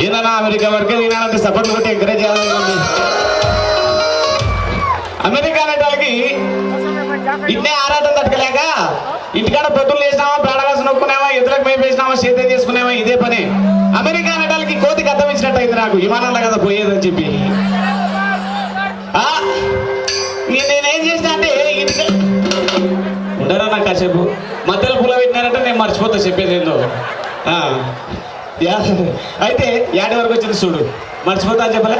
ఏదైనా అమెరికా వరకు తినాలంటే సపోర్ట్ కొట్టి ఎంకరేజ్ చేయాలి అమెరికా అనేటాలకి ఇన్నే ఆరాటం తట్టుకోలేక ఇంటికాడ పొద్దులు వేసినామా పేడగాసు నొక్కునేవా మేము మేపేసినామా సేద్యం చేసుకునేవా ఇదే పని. అమెరికా అనేటాలకి కోతికి అర్థం ఇచ్చినట్టు అయింది నాకు. విమానంలో కదా పోయేదని చెప్పి. ఆ, నేనేం చేసిన అంటే ఇంటికి ఉండరా నాకు కాసేపు? మధ్యలో పూల పెట్టినారంటే నేను మర్చిపోతా చెప్పేది ఏందో. ఆ, అయితే యాడి వరకు వచ్చింది చూడు. మర్చిపోతా అని చెప్పలే?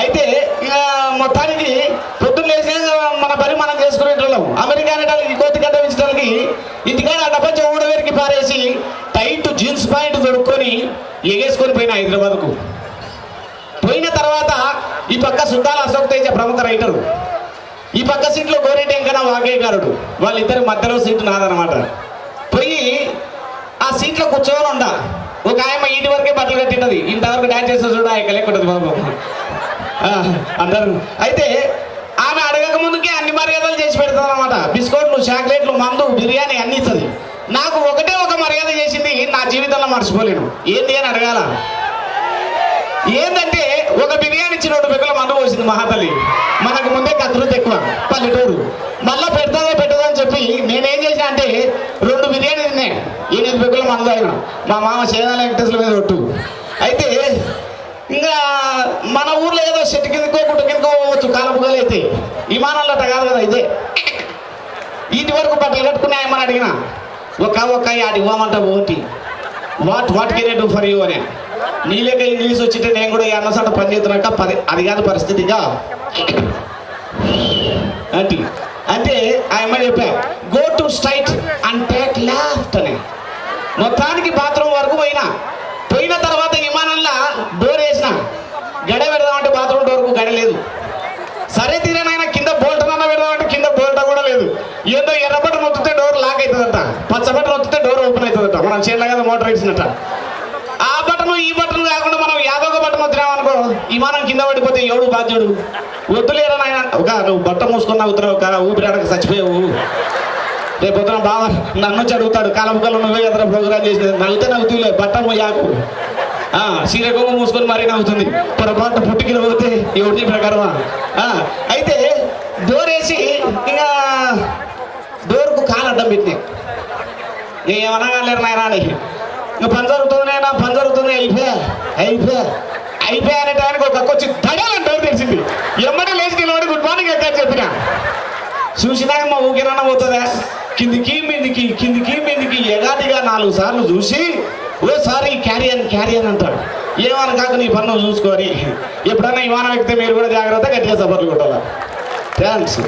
అయితే ఇక మొత్తానికి పొద్దున్న లేచి మన పని మనం చేసుకునే వాళ్ళం. అమెరికా అనేటానికి కోతి కట్టవించడానికి ఇంటికాడ ఆ డబ్బా ఊడవేరికి పారేసి టైట్ జీన్స్ ప్యాంట్ దొరుకుని ఎగేసుకొని పోయిన హైదరాబాద్కు. పోయిన తర్వాత ఈ పక్క సుద్దాల అశోక్ తేజ ప్రముఖ రైటరు. ఈ పక్క సీట్లో గోరెడ్డి వెంకన్న వాగ్గేయకారుడు వాళ్ళిద్దరి మధ్యలో సీటు నాదనమాట ఆ సీట్లో కూర్చొని ఉండ ఒక ఆయమ్మ ఇంటి వరకే బట్టలు కట్టినది ఇంతవరకు డాన్స్ చేస్తే చూడ ఆయన లేకుంటుంది బాబు. అయితే ఆమె అడగక ముందుకే అన్ని మర్యాదలు చేసి పెడతాను అనమాట బిస్కెట్లు చాక్లెట్లు మందు బిర్యానీ అన్ని ఇస్తుంది. నాకు ఒకటే ఒక మర్యాద చేసింది నా జీవితంలో మర్చిపోలేను. ఏంటి అని అడగాల. ఏంటంటే ఒక బిర్యానీ ఇచ్చి రెండు పెక్కల మందు పోసింది మహాతల్లి. మనకు ముందే కత్తులు ఎక్కువ పల్లెటూరు. మళ్ళీ పెడతాదో పెట్ట చెప్పి నేనేం చేసినా అంటే రెండు బిర్యానీ తిన్నాయి ఎనిమిది పెక్కల మందు ఆయన మా మామ చేదాల వెంకటేశ్వర మీద ఒట్టు. అయితే ఇంకా మన ఊర్లో ఏదో చెట్టు కిందకో గుట్ట కిందకో పోవచ్చు కాలపుగాలు అయితే. విమానాలు అట్ట కాదు కదా ఇదే. ఇంటి వరకు బట్టలు కట్టుకుని అడిగిన ఒక ఒక్క ఆడి ఇవ్వమంట ఓటి what what can do for you? అని. నీ లెక్క ఇంగ్లీష్ వచ్చింటే నేను కూడా ఈ అన్నసాట పని చేస్తున్నాక పది అది కాదు పరిస్థితిగా అంటే అంటే ఆయన చెప్పా? Go to straight and take left అని. మొత్తానికి బాత్రూమ్ వరకు పోయినా. పోయిన తర్వాత విమానంలో డోర్ వేసిన. గడ పెడదామంటే బాత్రూమ్ డోర్కు గడ లేదు. సరే తీరేనైనా కింద బోల్ట్ అన్న పెడదామంటే కింద బోల్ట్ కూడా లేదు. ఏదో ఎర్రబట్ట నొత్తితే డోర్ లాక్ అవుతుందట పచ్చబట్ట నొత్తితే డోర్ ఓపెన్ అవుతుందంట మనం చేయాలి కదా మోటార్ వేసినట్ట. ఆ బటన్ ఈ బటన్ కాకుండా మనం యాదవ బటన్ వచ్చినామనుకో విమానం కింద పడిపోతే ఎవడు బాధ్యుడు? వద్దులేరా నాయన. ఒక నువ్వు బట్ట మూసుకున్నా ఉత్తరం ఒక ఊపిరాడక చచ్చిపోయావు. రేపు పొద్దున బాగా నన్ను నుంచి అడుగుతాడు కాలముకలు నువ్వే ఎదుర ప్రోగ్రామ్ చేసినది నవ్వుతే నవ్వుతూలే బట్ట యాకు ఆ మూసుకొని మరీ నవ్వుతుంది. పొరపాటు పుట్టికిలు పోతే ఎవరిని ప్రకారమా? అయితే డోర్ ఇంకా డోర్కు కాలు అడ్డం పెట్టినాయి. ఏమనగా లేరు నాయన అని. ఇంకా పని జరుగుతుంది నాయన పని జరుగుతుంది అయిపోయా? అయిపోయా? అయిపోయా అనే టైంకి ఒక అక్క వచ్చి తడాలని చూసినాక మా ఊకిరన్న పోతుందా? కిందికి మీదికి కిందికి మీదికి ఎగాదిగా నాలుగు సార్లు చూసి ఓసారి క్యారియన్ క్యారియన్ అంటాడు. ఏమని కాక నీ పన్ను చూసుకోరి ఎప్పుడైనా విమానం ఎక్కితే మీరు కూడా జాగ్రత్త గట్టిగా సఫర్లు కొట్టాలి? థ్యాంక్స్